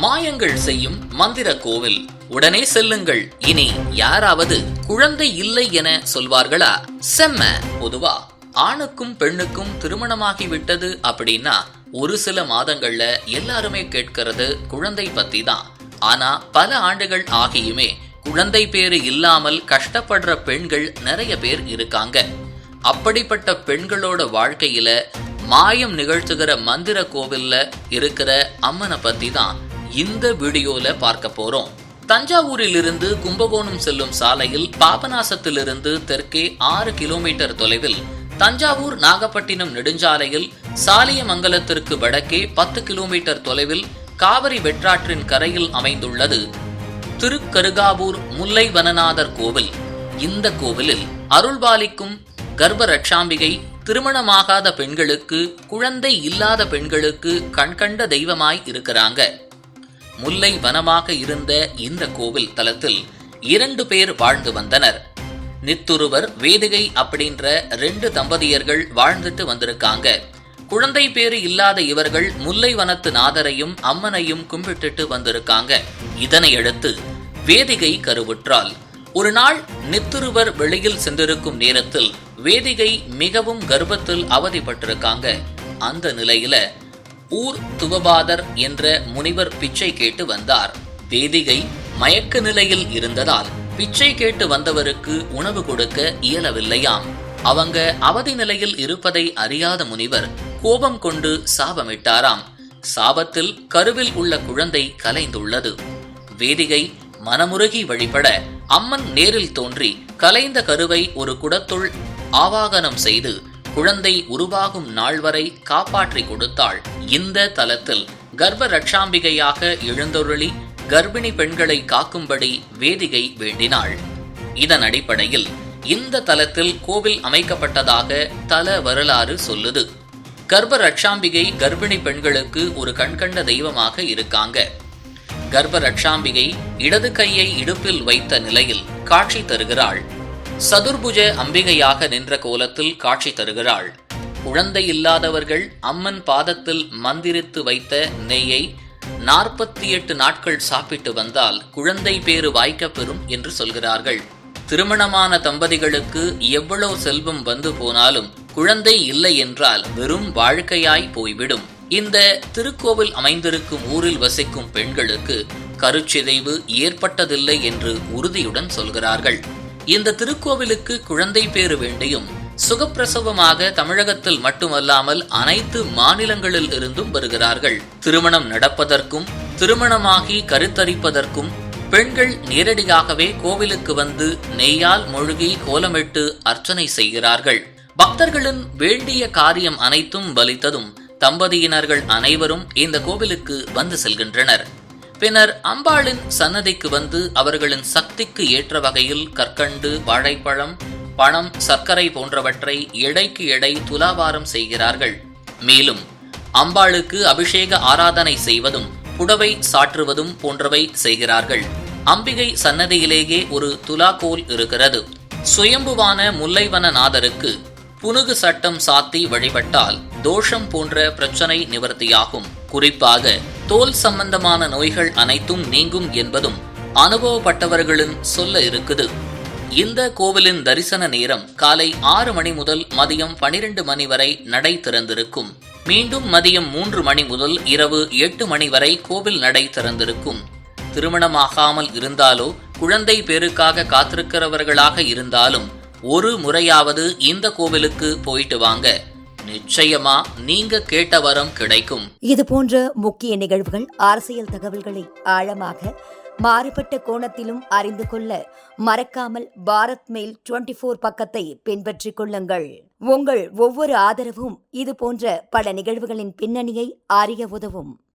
மாயங்கள் செய்யும் மந்திர கோவில். உடனே செல்லுங்கள். இனி யாராவது குழந்தை இல்லை என சொல்வார்களா? செம்ம. பொதுவா ஆணுக்கும் பெண்ணுக்கும் திருமணமாகி விட்டது அப்படின்னா ஒரு சில மாதங்கள்ல எல்லாருமே கேட்கிறது குழந்தை பத்தி தான் ஆனா பல ஆண்டுகள் ஆகியுமே குழந்தை பேரு இல்லாமல் கஷ்டப்படுற பெண்கள் நிறைய பேர் இருக்காங்க. அப்படிப்பட்ட பெண்களோட வாழ்க்கையில மாயம் நிகழ்த்துகிற மந்திர கோவில்ல இருக்கிற அம்மனை பத்தி தான் இந்த வீடியோல பார்க்க போறோம். தஞ்சாவூரிலிருந்து கும்பகோணம் செல்லும் சாலையில் பாபநாசத்திலிருந்து தெற்கே ஆறு கிலோமீட்டர் தொலைவில் தஞ்சாவூர் நாகப்பட்டினம் நெடுஞ்சாலையில் சாலியமங்கலத்திற்கு வடக்கே பத்து கிலோமீட்டர் தொலைவில் காவிரி வெற்றாற்றின் கரையில் அமைந்துள்ளது. திருக்கருகாவூர் முல்லை வனநாதர் கோவில். இந்த கோவிலில் அருள்பாலிக்கும் கர்ப்ப ரட்சாம்பிகை திருமணமாகாத பெண்களுக்கு குழந்தை இல்லாத பெண்களுக்கு கண்கண்ட தெய்வமாய் இருக்கிறாங்க. முல்லை வனமாக இருந்த இந்த கோவில் தலத்தில் இரண்டு பேர் வாழ்ந்து வந்தனர். நித்துருவர் வேதிகை அப்படின்ற ரெண்டு தம்பதியர்கள் வாழ்ந்துட்டு வந்திருக்காங்க. குழந்தை பேரு இல்லாத இவர்கள் முல்லை வனத்து நாதரையும் அம்மனையும் கும்பிட்டுட்டு வந்திருக்காங்க. இதனை அடுத்து வேதிகை கருவுற்றால் ஒரு நாள் நித்துருவர் வெளியில் சென்றிருக்கும் நேரத்தில் வேதிகை மிகவும் கர்ப்பத்தில் அவதிப்பட்டிருக்காங்க. அந்த நிலையில ஊர் துவபாதர் என்ற முனிவர் பிச்சை கேட்டு வந்தார். வேதிகை மயக்க நிலையில் இருந்ததால் பிச்சை கேட்டு வந்தவருக்கு உணவு கொடுக்க இயலவில்லையாம். அவங்க அவதி நிலையில் இருப்பதை அறியாத முனிவர் கோபம் கொண்டு சாபமிட்டாராம். சாபத்தில் கருவில் உள்ள குழந்தை கலைந்துள்ளது. வேதிகை மனமுருகி வழிபட அம்மன் நேரில் தோன்றி கலைந்த கருவை ஒரு குடத்துள் ஆவாகனம் செய்து குழந்தை உருவாகும் நாள் வரை காப்பாற்றி கொடுத்தாள். இந்த தலத்தில் கர்ப்ப ரட்சாம்பிகையாக எழுந்தொருளி கர்ப்பிணி பெண்களை காக்கும்படி வேதிகை வேண்டினாள். இதன் அடிப்படையில் இந்த தலத்தில் கோவில் அமைக்கப்பட்டதாக தல வரலாறு சொல்லுது. கர்ப்ப ரட்சாம்பிகை கர்ப்பிணி பெண்களுக்கு ஒரு கண்கண்ட தெய்வமாக இருக்காங்க. கர்ப்ப ரட்சாம்பிகை இடது கையை இடுப்பில் வைத்த நிலையில் காட்சி தருகிறாள். சதுர்புஜ அம்பிகையாக நின்ற கோலத்தில் காட்சி தருகிறாள். குழந்தை இல்லாதவர்கள் அம்மன் பாதத்தில் மந்திரித்து வைத்த நெய்யை நாற்பத்தி எட்டு நாட்கள் சாப்பிட்டு வந்தால் குழந்தை பேறு வாய்க்கப் பெறும் என்று சொல்கிறார்கள். திருமணமான தம்பதிகளுக்கு எவ்வளவு செல்வம் வந்து போனாலும் குழந்தை இல்லை என்றால் வெறும் வாழ்க்கையாய் போய்விடும். இந்த திருக்கோவில் அமைந்திருக்கும் ஊரில் வசிக்கும் பெண்களுக்கு கருச்சிதைவு ஏற்பட்டதில்லை என்று உறுதியுடன் சொல்கிறார்கள். இந்த திருக்கோவிலுக்கு குழந்தை பேறு வேண்டியும் சுகப்பிரசவமாக தமிழகத்தில் மட்டுமல்லாமல் அனைத்து மாநிலங்களில் இருந்தும் வருகிறார்கள். திருமணம் நடப்பதற்கும் திருமணமாகி கருத்தரிப்பதற்கும் பெண்கள் நேரடியாகவே கோவிலுக்கு வந்து நெய்யால் மூழ்கி கோலமிட்டு அர்ச்சனை செய்கிறார்கள். பக்தர்களின் வேண்டிய காரியம் அனைத்தும் பலித்ததும் தம்பதியினர்கள் அனைவரும் இந்த கோவிலுக்கு வந்து செல்கின்றனர். பின்னர் அம்பாளின் சன்னதிக்கு வந்து அவர்களின் சக்திக்கு ஏற்ற வகையில் கற்கண்டு வாழைப்பழம் பணம் சர்க்கரை போன்றவற்றை எடைக்கு எடை துலாவாரம் செய்கிறார்கள். மேலும் அம்பாளுக்கு அபிஷேக ஆராதனை செய்வதும் புடவை சாற்றுவதும் போன்றவை செய்கிறார்கள். அம்பிகை சன்னதியிலேயே ஒரு துலாக்கோல் இருக்கிறது. சுயம்புவான முல்லைவனநாதருக்கு புனுகு சட்டம் சாத்தி வழிபட்டால் தோஷம் போன்ற பிரச்சனை நிவர்த்தியாகும். குறிப்பாக தோல் சம்பந்தமான நோய்கள் அனைத்தும் நீங்கும் என்பதும் அனுபவப்பட்டவர்களின் சொல்ல இருக்குது. இந்த கோவிலின் தரிசன நேரம் காலை ஆறு மணி முதல் மதியம் பனிரெண்டு மணி வரை நடை திறந்திருக்கும். மீண்டும் மதியம் மூன்று மணி முதல் இரவு எட்டு மணி வரை கோவில் நடை திறந்திருக்கும். திருமணமாகாமல் இருந்தாலோ குழந்தை பேருக்காக காத்திருக்கிறவர்களாக இருந்தாலும் ஒரு முறையாவது இந்த கோவிலுக்கு போயிட்டு வாங்க. நிச்சயமா நீங்க கேட்ட வரம் கிடைக்கும். இது போன்ற முக்கிய நிகழ்வுகள் அரசியல் தகவல்களை ஆழமாக மாறுபட்ட கோணத்திலும் அறிந்து கொள்ள மறக்காமல் பாரத் மெயில் டுவெண்டி ஃபோர் பக்கத்தை பின்பற்றிக் கொள்ளுங்கள். உங்கள் ஒவ்வொரு ஆதரவும் இது போன்ற பல நிகழ்வுகளின் பின்னணியை அறிய உதவும்.